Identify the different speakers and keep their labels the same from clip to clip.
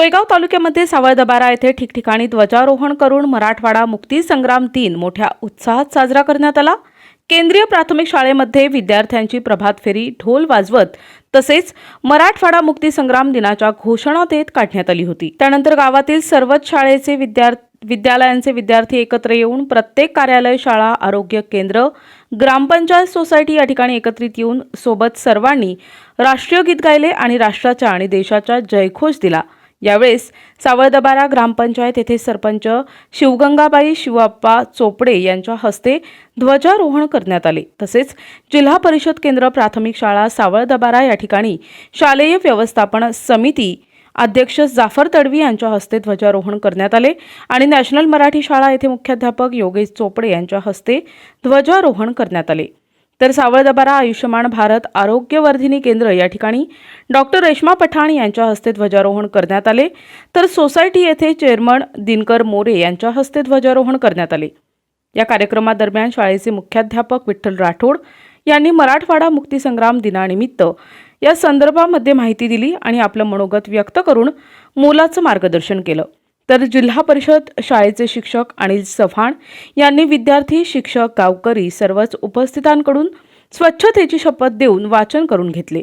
Speaker 1: सोयगाव तालुक्यामध्ये सावळदबारा येथे ठिकठिकाणी ध्वजारोहण करून मराठवाडा मुक्ती संग्राम दिन मोठ्या उत्साहात साजरा करण्यात आला. केंद्रीय प्राथमिक शाळेमध्ये विद्यार्थ्यांची प्रभात फेरी ढोल वाजवत तसेच मराठवाडा मुक्ती संग्राम दिनाच्या घोषणा देत काढण्यात आली होती. त्यानंतर गावातील सर्वच शाळेचे विद्यार्थी विद्यालयांचे विद्यार्थी एकत्र येऊन प्रत्येक कार्यालय शाळा आरोग्य केंद्र ग्रामपंचायत सोसायटी या ठिकाणी एकत्रित येऊन सोबत सर्वांनी राष्ट्रीय गीत गायले आणि राष्ट्राच्या आणि देशाचा जयघोष दिला. यावेळेस सावळदबारा ग्रामपंचायत येथे सरपंच शिवगंगाबाई शिवाप्पा चोपडे यांच्या हस्ते ध्वजारोहण करण्यात आले. तसेच जिल्हा परिषद केंद्र प्राथमिक शाळा सावळदबारा या ठिकाणी शालेय व्यवस्थापन समिती अध्यक्ष जाफर तडवी यांच्या हस्ते ध्वजारोहण करण्यात आले आणि नॅशनल मराठी शाळा येथे मुख्याध्यापक योगेश चोपडे यांच्या हस्ते ध्वजारोहण करण्यात आले. तर सावळदबारा आयुष्यमान भारत आरोग्यवर्धिनी केंद्र या ठिकाणी डॉक्टर रेश्मा पठाण यांच्या हस्ते ध्वजारोहण करण्यात आले. तर सोसायटी येथे चेअरमन दिनकर मोरे यांच्या हस्ते ध्वजारोहण करण्यात आले. या कार्यक्रमादरम्यान शाळेचे मुख्याध्यापक विठ्ठल राठोड यांनी मराठवाडा मुक्तीसंग्राम दिनानिमित्त या संदर्भामध्ये माहिती दिली आणि आपलं मनोगत व्यक्त करून मोलाचं मार्गदर्शन केलं. तर जिल्हा परिषद शाळेचे शिक्षक अनिल चव्हाण यांनी विद्यार्थी शिक्षक गावकरी सर्वच उपस्थितांकडून स्वच्छतेची शपथ देऊन वाचन करून घेतले.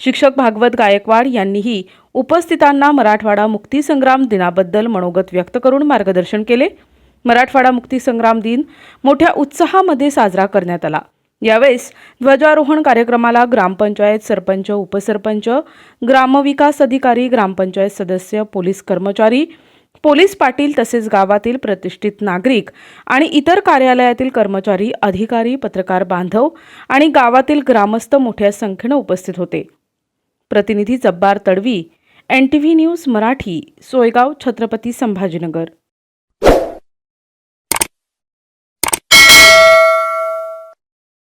Speaker 1: शिक्षक भागवत गायकवाड यांनीही उपस्थितांना मराठवाडा मुक्तीसंग्राम दिनाबद्दल मनोगत व्यक्त करून मार्गदर्शन केले. मराठवाडा मुक्तीसंग्राम दिन मोठ्या उत्साहामध्ये साजरा करण्यात आला. यावेळेस ध्वजारोहण कार्यक्रमाला ग्रामपंचायत सरपंच उपसरपंच ग्रामविकास अधिकारी ग्रामपंचायत सदस्य पोलीस कर्मचारी पोलीस पाटील तसेच गावातील प्रतिष्ठित नागरिक आणि इतर कार्यालयातील कर्मचारी अधिकारी पत्रकार बांधव आणि गावातील ग्रामस्थ मोठ्या संख्येनं उपस्थित होते. प्रतिनिधी Jabbar Tadvi N T V news Marathi Soygaon Chhatrapati Sambhajinagar.